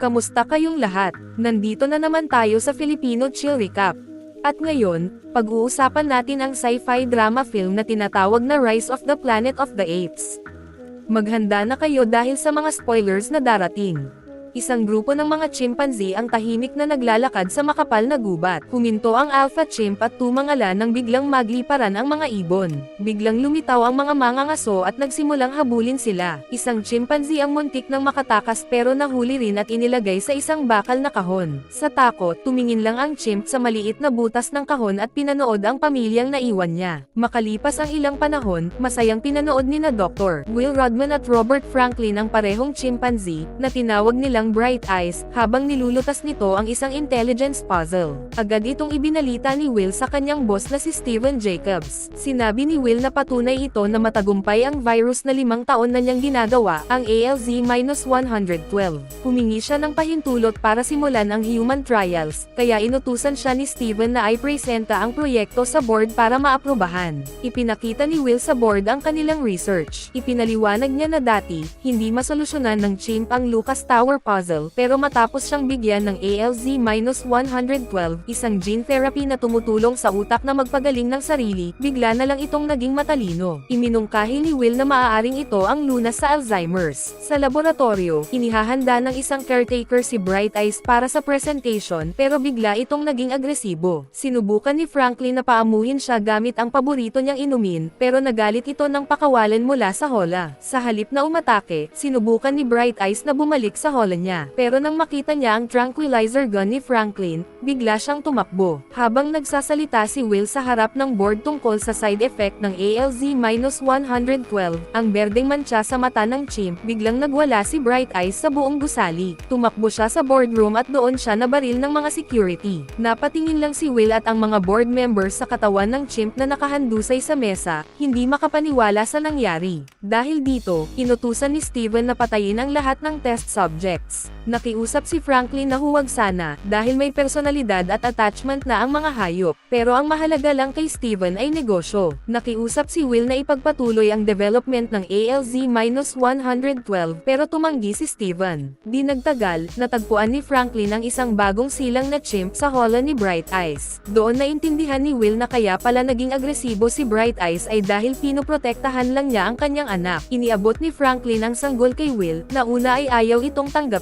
Kamusta kayong lahat? Nandito na naman tayo sa Filipino Chill Recap. At ngayon, pag-uusapan natin ang sci-fi drama film na tinatawag na Rise of the Planet of the Apes. Maghanda na kayo dahil sa mga spoilers na darating. Isang grupo ng mga chimpanzee ang tahimik na naglalakad sa makapal na gubat. Huminto ang alpha chimp at tumangala nang biglang magliparan ang mga ibon. Biglang lumitaw ang mga mangangaso at nagsimulang habulin sila. Isang chimpanzee ang muntik ng makatakas pero nahuli rin at inilagay sa isang bakal na kahon. Sa takot, tumingin lang ang chimp sa maliit na butas ng kahon at pinanood ang pamilyang naiwan niya. Makalipas ang ilang panahon, masayang pinanood ni na Dr. Will Rodman at Robert Franklin ang parehong chimpanzee, na tinawag nilang Bright Eyes, habang nilulutas nito ang isang intelligence puzzle. Agad itong ibinalita ni Will sa kanyang boss na si Steven Jacobs. Sinabi ni Will na patunay ito na matagumpay ang virus na limang taon na niyang ginagawa, ang ALZ-112. Humingi siya ng pahintulot para simulan ang human trials, kaya inutusan siya ni Steven na i-presenta ang proyekto sa board para maaprubahan. Ipinakita ni Will sa board ang kanilang research. Ipinaliwanag niya na dati, hindi masolusyonan ng chimp ang Lucas Tower puzzle, pero matapos siyang bigyan ng ALZ-112, isang gene therapy na tumutulong sa utak na magpagaling ng sarili, bigla na lang itong naging matalino. Iminungkahi ni Will na maaaring ito ang lunas sa Alzheimer's. Sa laboratorio, inihahanda ng isang caretaker si Bright Eyes para sa presentation pero bigla itong naging agresibo. Sinubukan ni Franklin na paamuhin siya gamit ang paborito niyang inumin, pero nagalit ito ng pakawalan mula sa hola. Sa halip na umatake, sinubukan ni Bright Eyes na bumalik sa hola niya. Pero nang makita niya ang tranquilizer gun ni Franklin, bigla siyang tumakbo. Habang nagsasalita si Will sa harap ng board tungkol sa side effect ng ALZ-112, ang berdeng mancha sa mata ng chimp, biglang nagwala si Bright Eyes sa buong gusali. Tumakbo siya sa boardroom at doon siya nabaril ng mga security. Napatingin lang si Will at ang mga board members sa katawan ng chimp na nakahandusay sa mesa, hindi makapaniwala sa nangyari. Dahil dito, inutusan ni Steven na patayin ang lahat ng test subjects. Nakiusap si Franklin na huwag sana, dahil may personalidad at attachment na ang mga hayop, pero ang mahalaga lang kay Steven ay negosyo. Nakiusap si Will na ipagpatuloy ang development ng ALZ-112 pero tumanggi si Steven. Di nagtagal, natagpuan ni Franklin ang isang bagong silang na chimp sa hola ni Bright Eyes. Doon naintindihan ni Will na kaya pala naging agresibo si Bright Eyes ay dahil pinoprotektahan lang niya ang kanyang anak. Iniabot ni Franklin ang sanggol kay Will, na una ay ayaw itong tanggapin.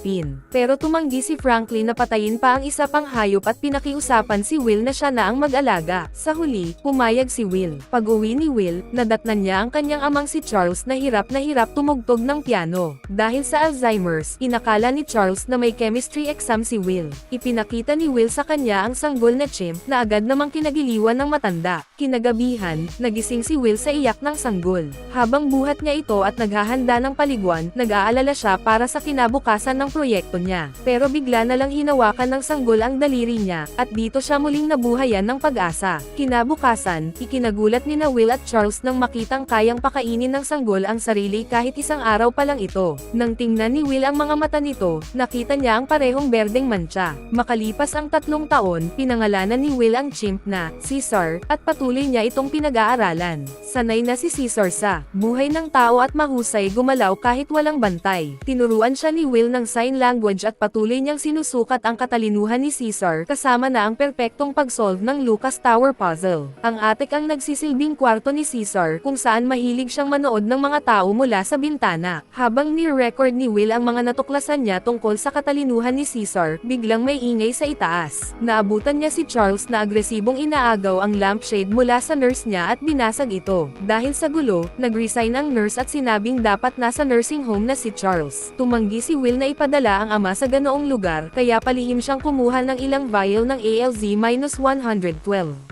Pero tumanggi si Franklin na patayin pa ang isa pang hayop at pinakiusapan si Will na siya na ang mag-alaga. Sa huli, pumayag si Will. Pag-uwi ni Will, nadatnan niya ang kanyang amang si Charles na hirap na hirap tumugtog ng piano. Dahil sa Alzheimer's, inakala ni Charles na may chemistry exam si Will. Ipinakita ni Will sa kanya ang sanggol na chimp na agad namang kinagiliwan ng matanda. Kinagabihan, nagising si Will sa iyak ng sanggol. Habang buhat niya ito at naghahanda ng paliguan, nag-aalala siya para sa kinabukasan ng proyekto niya. Pero bigla na lang hinawakan ng sanggol ang daliri niya, at dito siya muling nabuhayan ng pag-asa. Kinabukasan, ikinagulat ni na Will at Charles nang makitang kayang pakainin ng sanggol ang sarili kahit isang araw pa lang ito. Nang tingnan ni Will ang mga mata nito, nakita niya ang parehong berdeng mancha. Makalipas ang tatlong taon, pinangalanan ni Will ang chimp na, Caesar, at patuloy niya itong pinag-aaralan. Sanay na si Caesar sa buhay ng tao at mahusay gumalaw kahit walang bantay. Tinuruan siya ni Will ng sign language at patuloy niyang sinusukat ang katalinuhan ni Caesar kasama na ang perpektong pag-solve ng Lucas Tower puzzle. Ang atik ang nagsisilbing kwarto ni Caesar kung saan mahilig siyang manood ng mga tao mula sa bintana. Habang ni-record ni Will ang mga natuklasan niya tungkol sa katalinuhan ni Caesar, biglang may ingay sa itaas. Naabutan niya si Charles na agresibong inaagaw ang lampshade mula sa nurse niya at binasag ito. Dahil sa gulo, nag-resign ang nurse at sinabing dapat nasa nursing home na si Charles. Tumanggi si Will na ipadala ang ama sa ganoong lugar, kaya palihim siyang kumuha ng ilang vial ng ALZ-112.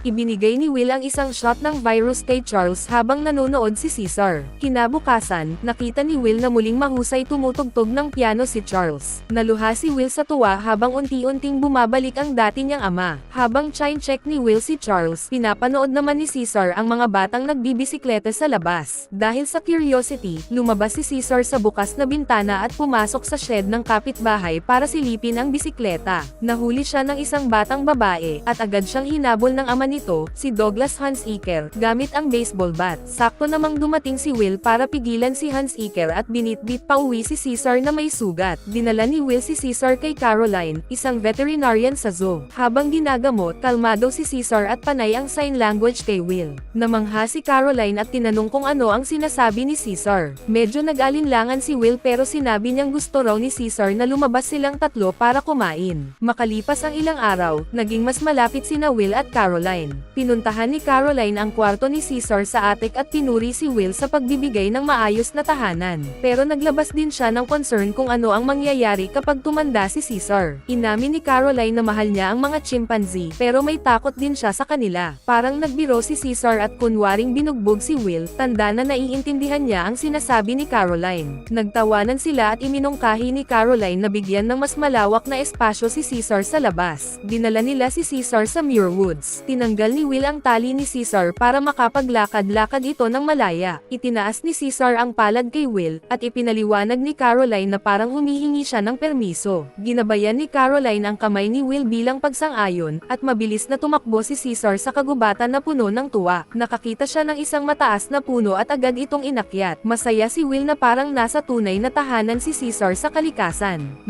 Ibinigay ni Will ang isang shot ng virus kay Charles habang nanonood si Caesar. Kinabukasan, nakita ni Will na muling mahusay tumutugtog ng piano si Charles. Naluha si Will sa tuwa habang unti-unting bumabalik ang dati niyang ama. Habang chine-check ni Will si Charles, pinapanood naman ni Caesar ang mga batang nagbibisikleta sa labas. Dahil sa curiosity, lumabas si Caesar sa bukas na bintana at pumasok sa shed ng ng kapitbahay para silipin ang bisikleta. Nahuli siya ng isang batang babae, at agad siyang hinabol ng ama nito, si Douglas Hans Iker, gamit ang baseball bat. Sakto namang dumating si Will para pigilan si Hans Iker at binitbit pa uwi si Caesar na may sugat. Dinala ni Will si Caesar kay Caroline, isang veterinarian sa zoo. Habang ginagamot, kalmado si Caesar at panay ang sign language kay Will. Namangha si Caroline at tinanong kung ano ang sinasabi ni Caesar. Medyo nag-alinlangan si Will pero sinabi niyang gusto raw ni Caesar na lumabas silang tatlo para kumain. Makalipas ang ilang araw, naging mas malapit sina Will at Caroline. Pinuntahan ni Caroline ang kwarto ni Caesar sa attic at pinuri si Will sa pagbibigay ng maayos na tahanan. Pero naglabas din siya ng concern kung ano ang mangyayari kapag tumanda si Caesar. Inamin ni Caroline na mahal niya ang mga chimpanzee pero may takot din siya sa kanila. Parang nagbiro si Caesar at kunwaring binugbog si Will, tanda na naiintindihan niya ang sinasabi ni Caroline. Nagtawanan sila at iminungkahi ni Caroline na bigyan ng mas malawak na espasyo si Caesar sa labas. Dinala nila si Caesar sa Muir Woods. Tinanggal ni Will ang tali ni Caesar para makapaglakad-lakad ito ng malaya. Itinaas ni Caesar ang palad kay Will, at ipinaliwanag ni Caroline na parang humihingi siya ng permiso. Ginabayan ni Caroline ang kamay ni Will bilang pagsang-ayon, at mabilis na tumakbo si Caesar sa kagubatan na puno ng tuwa. Nakakita siya ng isang mataas na puno at agad itong inakyat. Masaya si Will na parang nasa tunay na tahanan si Caesar sa kalikasan.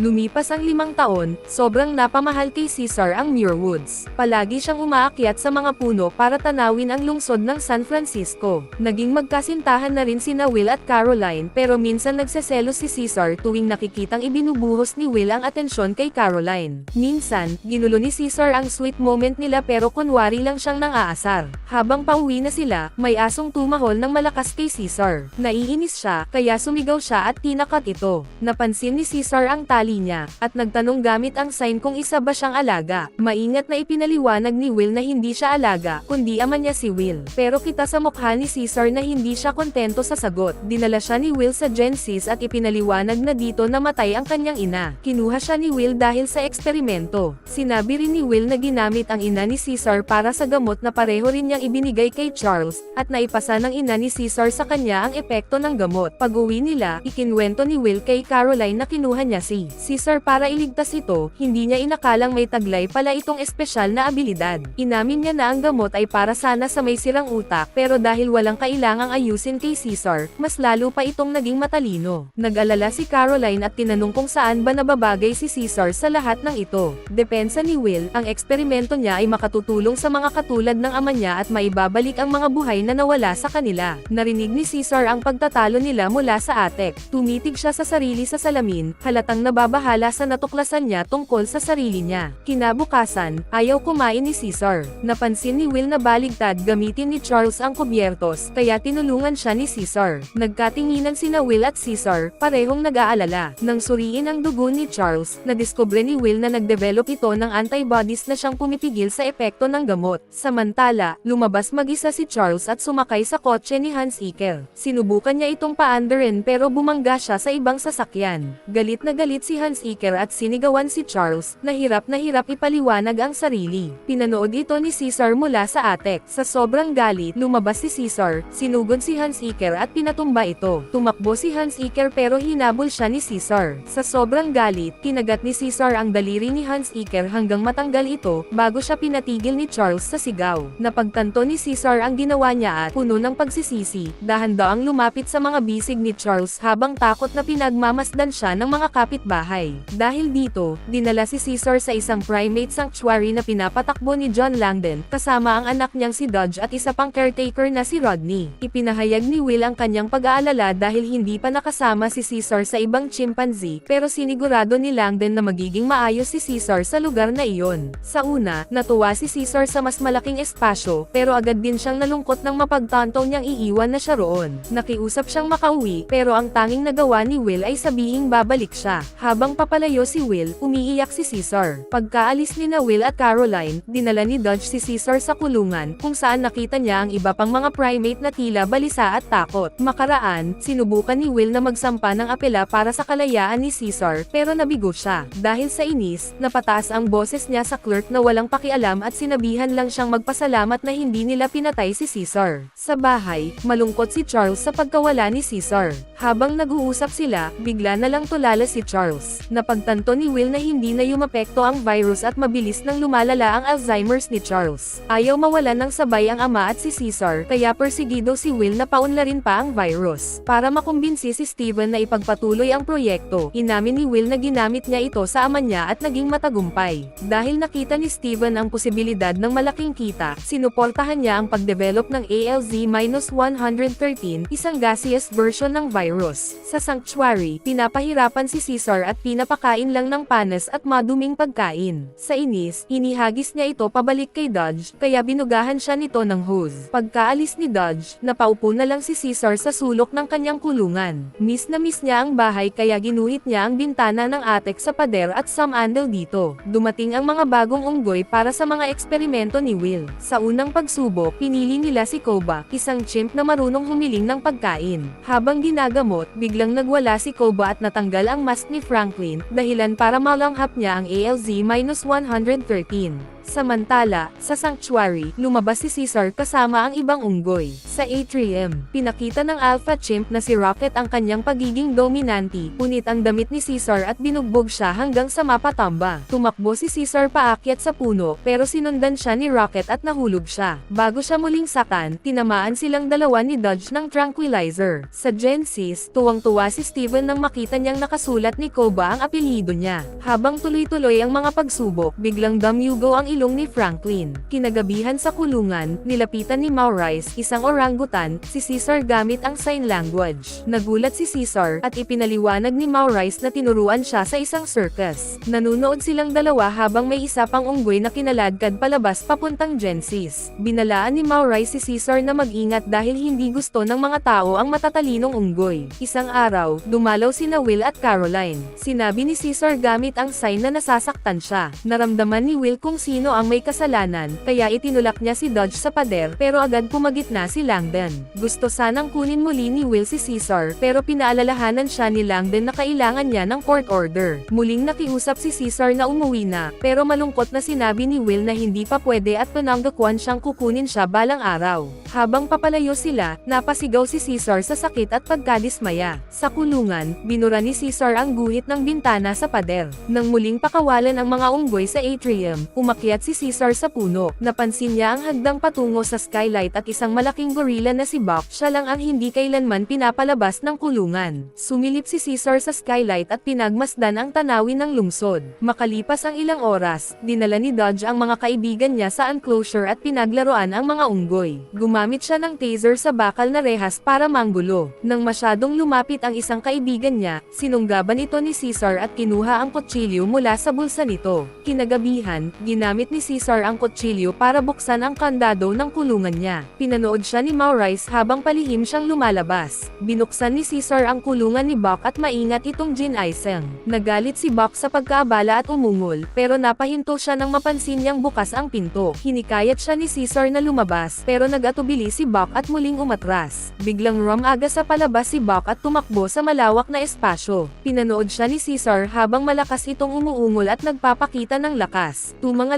Lumipas ang limang taon, sobrang napamahal kay Caesar ang Muir Woods. Palagi siyang umaakyat sa mga puno para tanawin ang lungsod ng San Francisco. Naging magkasintahan na rin sina Will at Caroline pero minsan nagseselos si Caesar tuwing nakikitang ibinubuhos ni Will ang atensyon kay Caroline. Minsan, ginulo ni Caesar ang sweet moment nila pero kunwari lang siyang nang-aasar. Habang pauwi na sila, may asong tumahol ng malakas kay Caesar. Naiinis siya, kaya sumigaw siya at tinakat ito. Napansin ni Caesar ang tali niya, at nagtanong gamit ang sign kung isa ba siyang alaga. Maingat na ipinaliwanag ni Will na hindi siya alaga, kundi ama niya si Will. Pero kita sa mukha ni Caesar na hindi siya kontento sa sagot. Dinala siya ni Will sa Genesis at ipinaliwanag na dito namatay ang kanyang ina. Kinuha siya ni Will dahil sa eksperimento. Sinabi rin ni Will na ginamit ang ina ni Caesar para sa gamot na pareho rin niyang ibinigay kay Charles, at naipasa ng ina ni Caesar sa kanya ang epekto ng gamot. Pag-uwi nila, ikinwento ni Will kay Caroline na kinuha niya si Caesar para iligtas ito, hindi niya inakalang may taglay pala itong espesyal na abilidad. Inamin niya na ang gamot ay para sana sa may sirang utak pero dahil walang kailangang ayusin kay Caesar, mas lalo pa itong naging matalino. Nag-alala si Caroline at tinanong kung saan ba nababagay si Caesar sa lahat ng ito. Depensa ni Will, ang eksperimento niya ay makatutulong sa mga katulad ng ama niya at maibabalik ang mga buhay na nawala sa kanila. Narinig ni Caesar ang pagtatalo nila mula sa attic. Tumitig siya sa sarili sa salamin, halatang nababahala sa natuklasan niya tungkol sa sarili niya. Kinabukasan, ayaw kumain ni Caesar. Napansin ni Will na baligtad gamitin ni Charles ang kubyertos, kaya tinulungan siya ni Caesar. Nagkatinginan sina Will at Caesar, parehong nag-aalala. Nang suriin ang dugo ni Charles, nadiskubre ni Will na nagdevelop ito ng antibodies na siyang pumipigil sa epekto ng gamot. Samantala, lumabas mag-isa si Charles at sumakay sa kotse ni Hans Iker. Sinubukan niya itong paandarin pero bumangga siya sa ibang sasakyan. Galit na galit si Hans Iker at sinigawan si Charles, na hirap na hirap ipaliwanag ang sarili. Pinanood ito ni Caesar mula sa attic. Sa sobrang galit, lumabas si Caesar, sinugod si Hans Iker at pinatumba ito. Tumakbo si Hans Iker pero hinabol siya ni Caesar. Sa sobrang galit, kinagat ni Caesar ang daliri ni Hans Iker hanggang matanggal ito, bago siya pinatigil ni Charles sa sigaw. Napagtanto ni Caesar ang ginawa niya at puno ng pagsisisi, dahan-daang lumapit sa mga bisig ni Charles habang takot na pinagmamasdan siya ng mga kapitbahay. Dahil dito, dinala si Caesar sa isang primate sanctuary na pinapatakbo ni John Langdon, kasama ang anak niyang si Dodge at isa pang caretaker na si Rodney. Ipinahayag ni Will ang kanyang pag-aalala dahil hindi pa nakasama si Caesar sa ibang chimpanzee, pero sinigurado ni Langdon na magiging maayos si Caesar sa lugar na iyon. Sa una, natuwa si Caesar sa mas malaking espasyo, pero agad din siyang nalungkot nang mapagtanto niyang iiwan na siya roon. Nakiusap siyang makauwi, pero ang tanging nagawa ni Will ay sabihing babalik siya. Habang papalayo si Will, umiiyak si Caesar. Pagkaalis ni na Will at Caroline, dinala ni Dodge si Caesar sa kulungan, kung saan nakita niya ang iba pang mga primate na tila balisa at takot. Makaraan, sinubukan ni Will na magsampa ng apela para sa kalayaan ni Caesar, pero nabigo siya. Dahil sa inis, napataas ang boses niya sa clerk na walang pakialam at sinabihan lang siyang magpasalamat na hindi nila pinatay si Caesar. Sa bahay, malungkot si Charles sa pagkawala ni Caesar. Habang nag-uusap sila, bigla na lang tulala makilala si Charles. Napagtanto ni Will na hindi na yumapekto ang virus at mabilis nang lumalala ang Alzheimer's ni Charles. Ayaw mawalan ng sabay ang ama at si Caesar, kaya persigido si Will na paunlarin pa ang virus. Para makumbinsi si Steven na ipagpatuloy ang proyekto, inamin ni Will na ginamit niya ito sa ama niya at naging matagumpay. Dahil nakita ni Steven ang posibilidad ng malaking kita, sinuportahan niya ang pagdevelop ng ALZ-113, isang gaseous version ng virus. Sa sanctuary, pinapahirapan si Caesar at pinapakain lang ng panas at maduming pagkain. Sa inis, inihagis niya ito pabalik kay Dodge, kaya binugahan siya nito ng hose. Pagkaalis ni Dodge, napaupo na lang si Caesar sa sulok ng kanyang kulungan. Miss na miss niya ang bahay kaya ginuhit niya ang bintana ng atek sa pader at some andel dito. Dumating ang mga bagong unggoy para sa mga eksperimento ni Will. Sa unang pagsubok, pinili nila si Koba, isang chimp na marunong humiling ng pagkain. Habang ginagamot, biglang nagwala si Koba at natanggal ang mask ni Franklin, dahilan para malanghap niya ang ALZ-113. Samantala, sa sanctuary, lumabas si Caesar kasama ang ibang unggoy. Sa atrium, pinakita ng alpha chimp na si Rocket ang kanyang pagiging dominante, punit ang damit ni Caesar at binugbog siya hanggang sa mapatamba. Tumakbo si Caesar paakyat sa puno, pero sinundan siya ni Rocket at nahulog siya. Bago siya muling sakan, tinamaan silang dalawa ni Dodge ng tranquilizer. Sa Genesis, tuwang-tuwa si Steven nang makita niyang nakasulat ni Koba ang apelyido niya. Habang tuloy-tuloy ang mga pagsubok, biglang damyugo ang ilong ni Franklin. Kinagabihan sa kulungan, nilapitan ni Maurice, isang orangutan, si Caesar gamit ang sign language. Nagulat si Caesar, at ipinaliwanag ni Maurice na tinuruan siya sa isang circus. Nanunood silang dalawa habang may isa pang unggoy na kinaladkad palabas papuntang Genesis. Binalaan ni Maurice si Caesar na mag-ingat dahil hindi gusto ng mga tao ang matatalinong unggoy. Isang araw, dumalaw sina Will at Caroline. Sinabi ni Caesar gamit ang sign na nasasaktan siya. Naramdaman ni Will kung sino ang may kasalanan, kaya itinulak niya si Dodge sa pader pero agad pumagitna si Langdon. Gusto sanang kunin muli ni Will si Caesar pero pinaalalahanan siya ni Langdon na kailangan niya ng court order. Muling nakiusap si Caesar na umuwi na, pero malungkot na sinabi ni Will na hindi pa pwede at pananggakuan siyang kukunin siya balang araw. Habang papalayo sila, napasigaw si Caesar sa sakit at pagkadismaya. Sa kulungan, binura ni Caesar ang guhit ng bintana sa pader. Nang muling pakawalan ang mga unggoy sa atrium, umakyat si Caesar sa puno. Napansin niya ang hagdang patungo sa skylight at isang malaking gorilla na si Buck. Siya lang ang hindi kailanman pinapalabas ng kulungan. Sumilip si Caesar sa skylight at pinagmasdan ang tanawin ng lungsod. Makalipas ang ilang oras, dinala ni Dodge ang mga kaibigan niya sa enclosure at pinaglaruan ang mga unggoy. Gumamit siya ng taser sa bakal na rehas para manggulo. Nang masyadong lumapit ang isang kaibigan niya, sinunggaban ito ni Caesar at kinuha ang kutsilyo mula sa bulsa nito. Kinagabihan, ginamit ni Caesar ang kutsilyo para buksan ang kandado ng kulungan niya. Pinanood siya ni Maurice habang palihim siyang lumalabas. Binuksan ni Caesar ang kulungan ni Buck at maingat itong ginaisang. Nagalit si Buck sa pagkaabala at umungol, pero napahinto siya nang mapansin niyang bukas ang pinto. Hinikayat siya ni Caesar na lumabas, pero nagatubili si Buck at muling umatras. Biglang rumaga sa palabas si Buck at tumakbo sa malawak na espasyo. Pinanood siya ni Caesar habang malakas itong umuungol at nagpapakita ng lakas.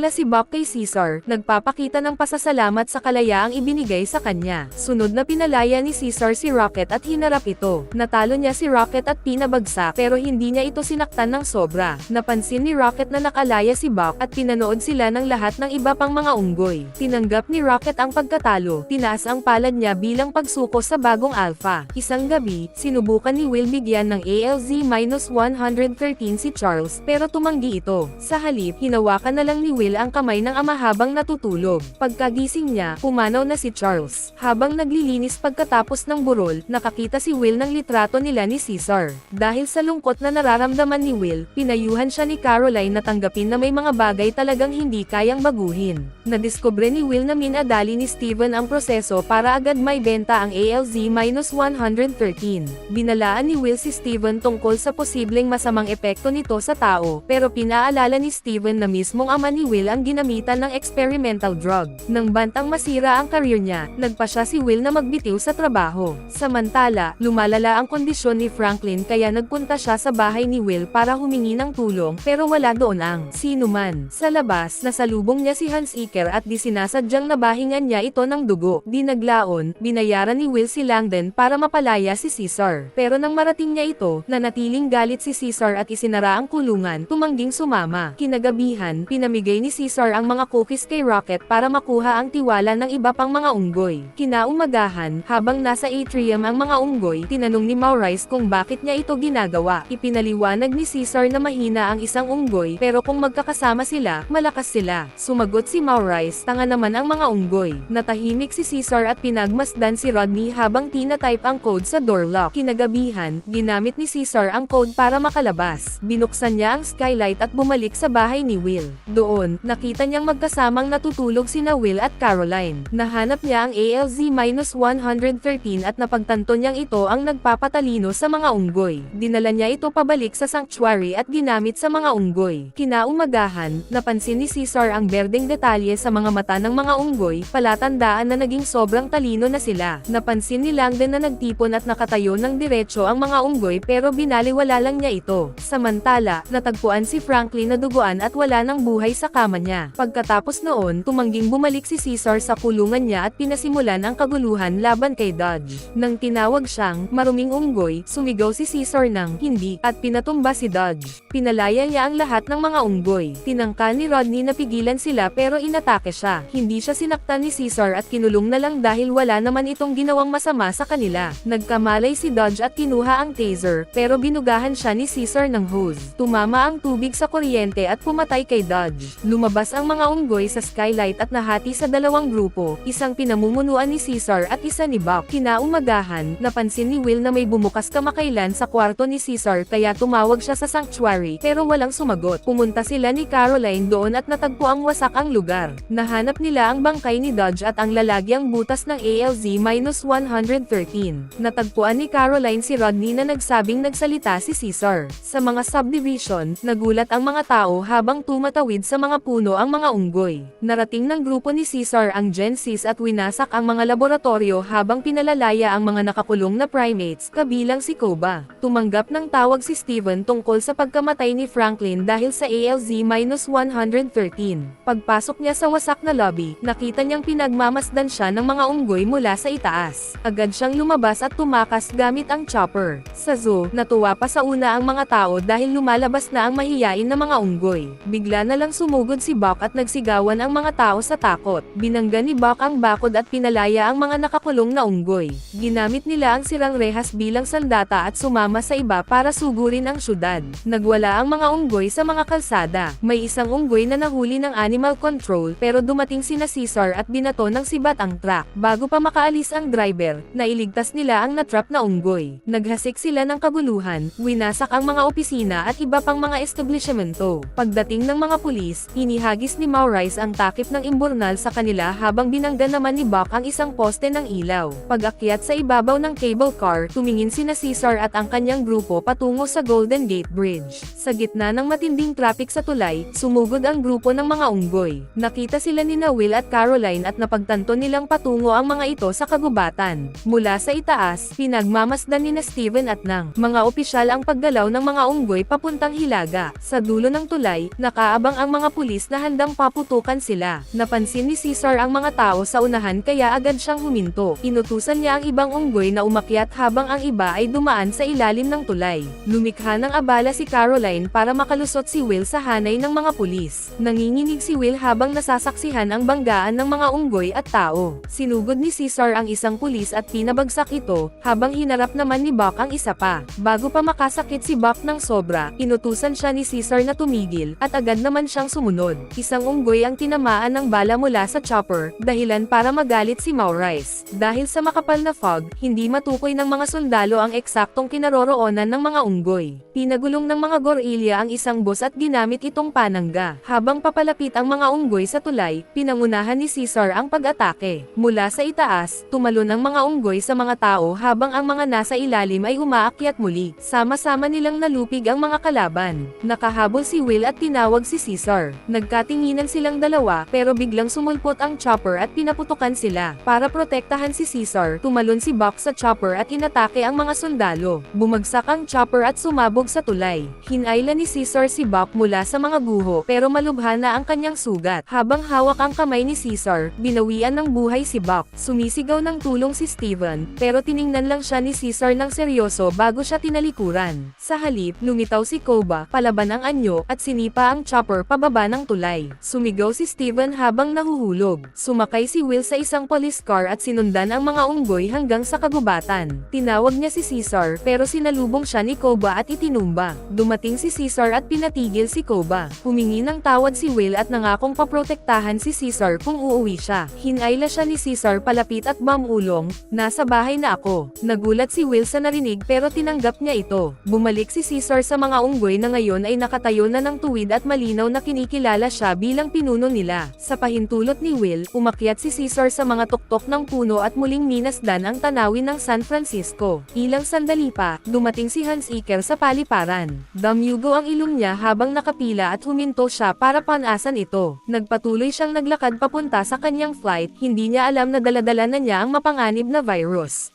Tumangala si Buck kay Caesar, nagpapakita ng pasasalamat sa kalayaang ibinigay sa kanya. Sunod na pinalaya ni Caesar si Rocket at hinarap ito. Natalo niya si Rocket at pinabagsak pero hindi niya ito sinaktan ng sobra. Napansin ni Rocket na nakalaya si Buck at pinanood sila ng lahat ng iba pang mga unggoy. Tinanggap ni Rocket ang pagkatalo, tinaas ang palad niya bilang pagsuko sa bagong alpha. Isang gabi, sinubukan ni Will bigyan ng ALZ-113 si Charles pero tumanggi ito. Sa halip, hinawakan na lang ni Will ang kamay ng ama habang natutulog. Pagkagising niya, pumanaw na si Charles. Habang naglilinis pagkatapos ng burol, nakakita si Will ng litrato nila ni Caesar. Dahil sa lungkot na nararamdaman ni Will, pinayuhan siya ni Caroline na tanggapin na may mga bagay talagang hindi kayang baguhin. Nadiskubre ni Will na minadali ni Steven ang proseso para agad may benta ang ALZ-113. Binalaan ni Will si Steven tungkol sa posibleng masamang epekto nito sa tao, pero pinaalala ni Steven na mismong ama ni Will ang ginamitan ng experimental drug. Nang bantang masira ang career niya, nagpa siya si Will na magbitiw sa trabaho. Samantala, lumalala ang kondisyon ni Franklin kaya nagpunta siya sa bahay ni Will para humingi ng tulong pero wala doon ang sino man. Sa labas, nasalubong niya si Hans Ike Walker at di sinasadyang nabahingan niya ito ng dugo. Di naglaon, binayaran ni Will si Langdon para mapalaya si Caesar. Pero nang marating niya ito, nanatiling galit si Caesar at isinara ang kulungan, tumangging sumama. Kinagabihan, pinamigay ni Caesar ang mga cookies kay Rocket para makuha ang tiwala ng iba pang mga unggoy. Kinaumagahan, habang nasa atrium ang mga unggoy, tinanong ni Maurice kung bakit niya ito ginagawa. Ipinaliwanag ni Caesar na mahina ang isang unggoy, pero kung magkakasama sila, malakas sila. Sumagot si Maurice, tanga naman ang mga unggoy. Natahimik si Caesar at pinagmasdan si Rodney habang tinatype ang code sa door lock. Kinagabihan, ginamit ni Caesar ang code para makalabas. Binuksan niya ang skylight at bumalik sa bahay ni Will. Doon, nakita niyang magkasamang natutulog sina Will at Caroline. Nahanap niya ang ALZ-113 at napagtanto niyang ito ang nagpapatalino sa mga unggoy. Dinala niya ito pabalik sa sanctuary at ginamit sa mga unggoy. Kinaumagahan, napansin ni Caesar ang berdeng detalye sa mga mata ng mga unggoy, palatandaan na naging sobrang talino na sila. Napansin ni Langdon na nagtipon at nakatayo ng diretsyo ang mga unggoy pero binaliwala lang niya ito. Samantala, natagpuan si Franklin na duguan at wala ng buhay sa kama niya. Pagkatapos noon, tumangging bumalik si Caesar sa kulungan niya at pinasimulan ang kaguluhan laban kay Dodge. Nang tinawag siyang maruming unggoy, sumigaw si Caesar ng hindi at pinatumba si Dodge. Pinalaya niya ang lahat ng mga unggoy. Tinangka ni Rodney na pigilan sila pero inatake siya. Hindi siya sinaktan ni Caesar at kinulong na lang dahil wala naman itong ginawang masama sa kanila. Nagkamalay si Dodge at kinuha ang taser, pero binugahan siya ni Caesar ng hose. Tumama ang tubig sa kuryente at pumatay kay Dodge. Lumabas ang mga unggoy sa skylight at nahati sa dalawang grupo, isang pinamumunuan ni Caesar at isa ni Buck. Kinaumagahan, napansin ni Will na may bumukas kamakailan sa kwarto ni Caesar kaya tumawag siya sa sanctuary, pero walang sumagot. Pumunta sila ni Caroline doon at natagpo ang wasak ang lugar. Nahanap nila ang bangkay ni Dodge at ang lalagyang butas ng ALZ-113. Natagpuan ni Caroline si Rodney na nagsabing nagsalita si Caesar. Sa mga subdivision, nagulat ang mga tao habang tumatawid sa mga puno ang mga unggoy. Narating ng grupo ni Caesar ang Genesis at winasak ang mga laboratorio habang pinalalaya ang mga nakakulong na primates, kabilang si Koba. Tumanggap ng tawag si Steven tungkol sa pagkamatay ni Franklin dahil sa ALZ-113. Pagpasok niya sa wasak na lobby, nakita niyang pinagmamasdan siya ng mga unggoy mula sa itaas. Agad siyang lumabas at tumakas gamit ang chopper. Sa zoo, natuwa pa sa una ang mga tao dahil lumalabas na ang mahiyain na mga unggoy. Bigla na lang sumugod si Buck at nagsigawan ang mga tao sa takot. Binangga ni Buck ang bakod at pinalaya ang mga nakakulong na unggoy. Ginamit nila ang sirang rehas bilang sandata at sumama sa iba para sugurin ang syudad. Nagwala ang mga unggoy sa mga kalsada. May isang unggoy na nahuli ng animal control pero dumating sina Caesar at binato ng sibat ang truck. Bago pa makaalis ang driver, nailigtas nila ang natrap na unggoy. Naghasik sila ng kaguluhan, winasak ang mga opisina at iba pang mga establishmento. Pagdating ng mga pulis, hinihagis ni Maurice ang takip ng imburnal sa kanila habang binangga naman ni Buck ang isang poste ng ilaw. Pag-akyat sa ibabaw ng cable car, tumingin sina Caesar at ang kanyang grupo patungo sa Golden Gate Bridge. Sa gitna ng matinding traffic sa tulay, sumugod ang grupo ng mga unggoy. Nakita sila ni na Will at Caroline at napagtanto nilang patungo ang mga ito sa kagubatan. Mula sa itaas, pinagmamasdan ni na Steven at ng mga opisyal ang paggalaw ng mga unggoy papuntang Hilaga. Sa dulo ng tulay, nakaabang ang mga pulis na handang paputukan sila. Napansin ni Caesar ang mga tao sa unahan kaya agad siyang huminto. Inutusan niya ang ibang unggoy na umakyat habang ang iba ay dumaan sa ilalim ng tulay. Lumikha ng abala si Caroline para makalusot si Will sa hanay ng mga pulis. Nanginginig si Will habang nasasaksihan ang banggaan ng mga unggoy at tao. Sinugod ni Caesar ang isang pulis at pinabagsak ito, habang hinarap naman ni Buck ang isa pa. Bago pa makasakit si Buck ng sobra, inutusan siya ni Caesar na tumigil, at agad naman siyang sumunod. Isang unggoy ang tinamaan ng bala mula sa chopper, dahilan para magalit si Maurice. Dahil sa makapal na fog, hindi matukoy ng mga sundalo ang eksaktong kinaroroonan ng mga unggoy. Pinagulong ng mga gorilya ang isang boss at ginamit itong panangga. Habang papalapit ang mga unggoy sa tulay, pinangunahan ni Caesar ang pag-atake. Mula sa itaas, tumalon ang mga unggoy sa mga tao habang ang mga nasa ilalim ay umaakyat muli. Sama-sama nilang nalupig ang mga kalaban. Nakahabol si Will at tinawag si Caesar. Nagkatinginan silang dalawa pero biglang sumulpot ang chopper at pinaputukan sila. Para protektahan si Caesar, tumalon si Buck sa chopper at inatake ang mga sundalo. Bumagsak ang chopper at sumabog sa tulay. Hinayla ni Caesar si Buck mula sa mga guho pero malubha na ang kanyang sugat. Habang hawak ang kamay ni Caesar, binawian ng buhay si Buck. Sumisigaw ng tulong si Steven, pero tiningnan lang siya ni Caesar ng seryoso bago siya tinalikuran. Sa halip, lumitaw si Koba, palaban ang anyo, at sinipa ang chopper pababa ng tulay. Sumigaw si Steven habang nahuhulog. Sumakay si Will sa isang police car at sinundan ang mga unggoy hanggang sa kagubatan. Tinawag niya si Caesar pero sinalubong siya ni Koba at itinumba. Dumating si Caesar at pinatigil si Koba. Humingi ng tawad si Will at nangakong paprotektahan si Caesar kung uuwi siya. Hinayla siya ni Caesar palapit at mamulong, nasa bahay na ako. Nagulat si Will sa narinig pero tinanggap niya ito. Bumalik si Caesar sa mga unggoy na ngayon ay nakatayo na ng tuwid at malinaw na kinikilala siya bilang pinuno nila. Sa pahintulot ni Will, umakyat si Caesar sa mga tuktok ng puno at muling minasdan ang tanawin ng San Francisco. Ilang sandali pa, dumating si Hans Iker sa paliparan. Damyugo ang ilong niya habang nakapila at huminto siya para panasan ito. Nagpatuloy siyang naglakad papunta sa kanyang flight, hindi niya alam na daladala na niya ang mapanganib na virus.